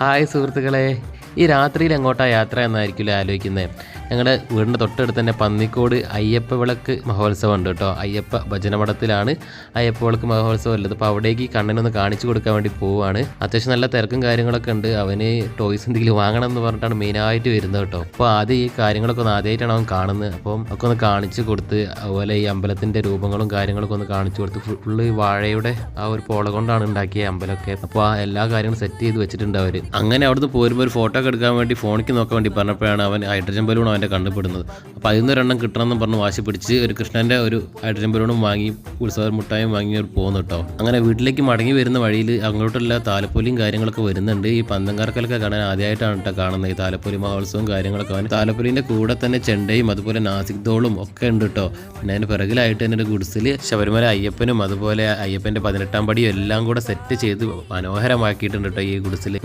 Hi സുഹൃത്തുക്കളെ. ഈ രാത്രിയിൽ എങ്ങോട്ടാണ് യാത്ര എന്നായിരിക്കില്ല ആലോചിക്കുന്നത് ഞങ്ങളുടെ വീടിന്റെ തൊട്ടടുത്ത് തന്നെ പന്നിക്കോട് അയ്യപ്പ വിളക്ക് മഹോത്സവം ഉണ്ട് കേട്ടോ. അയ്യപ്പ ഭജനമഠത്തിലാണ് അയ്യപ്പ വിളക്ക് മഹോത്സവം ഉള്ളത്. അപ്പോൾ അവിടേക്ക് കണ്ണനൊന്ന് കാണിച്ചു കൊടുക്കാൻ വേണ്ടി പോവുകയാണ് അത്യാവശ്യം നല്ല തിരക്കും കാര്യങ്ങളൊക്കെ ഉണ്ട്. അവന് ടോയ്സ് എന്തെങ്കിലും വാങ്ങണം എന്ന് പറഞ്ഞിട്ടാണ് മെയിനായിട്ട് വരുന്നത് കേട്ടോ. അപ്പോൾ ആദ്യം ഈ കാര്യങ്ങളൊക്കെ ഒന്ന് ആദ്യമായിട്ടാണ് അവൻ കാണുന്നത്. അപ്പം ഒക്കെ ഒന്ന് കാണിച്ചു കൊടുത്ത് അതുപോലെ ഈ അമ്പലത്തിന്റെ രൂപങ്ങളും കാര്യങ്ങളൊക്കെ ഒന്ന് കാണിച്ചു കൊടുത്ത് ഫുള്ള് വാഴയുടെ ആ ഒരു പോള കൊണ്ടാണ് ഉണ്ടാക്കിയ അമ്പലമൊക്കെ. അപ്പോൾ ആ എല്ലാ കാര്യങ്ങളും സെറ്റ് ചെയ്ത് വെച്ചിട്ടുണ്ട് അവർ അങ്ങനെ അവിടുന്ന് പോരുമ്പോൾ ഒരു ഫോട്ടോ ഒക്കെ എടുക്കാൻ വേണ്ടി ഫോണിക്ക് നോക്കാൻ വേണ്ടി പറഞ്ഞപ്പോഴാണ് അവൻ ഹൈഡ്രജൻ ബലൂൺ അവന്റെ കണ്ടുപെടുന്നത്. അപ്പോൾ അതിൽ നിന്ന് ഒരെണ്ണം കിട്ടണമെന്ന് പറഞ്ഞ് വാശി പിടിച്ച് ഒരു കൃഷ്ണന്റെ ഒരു ബലൂണും വാങ്ങി ഉത്സവ മുട്ടായും വാങ്ങി പോകുന്നു കേട്ടോ. അങ്ങനെ വീട്ടിലേക്ക് മടങ്ങി വരുന്ന വഴിയിൽ അങ്ങോട്ടുള്ള താലപ്പൊലിയും കാര്യങ്ങളൊക്കെ വരുന്നുണ്ട്. ഈ പന്തങ്കാർക്കലൊക്കെ കാണാൻ ആദ്യമായിട്ടാണ് കേട്ടോ കാണുന്നത്. ഈ താലപ്പൊലി മഹോത്സവവും കാര്യങ്ങളൊക്കെ അവൻ താലപ്പൊലിന്റെ കൂടെ തന്നെ ചെണ്ടയും അതുപോലെ നാസിക് ദോളും ഒക്കെ ഉണ്ട് കേട്ടോ. പിന്നെ അതിന് പിറകിലായിട്ട് തന്നെ ഒരു ഗുഡ്സിൽ ശബരിമല അയ്യപ്പനും അതുപോലെ അയ്യപ്പന്റെ പതിനെട്ടാം പടിയും എല്ലാം കൂടെ സെറ്റ് ചെയ്ത് മനോഹരമാക്കിയിട്ടുണ്ട് കേട്ടോ ഈ ഗുഡ്സിൽ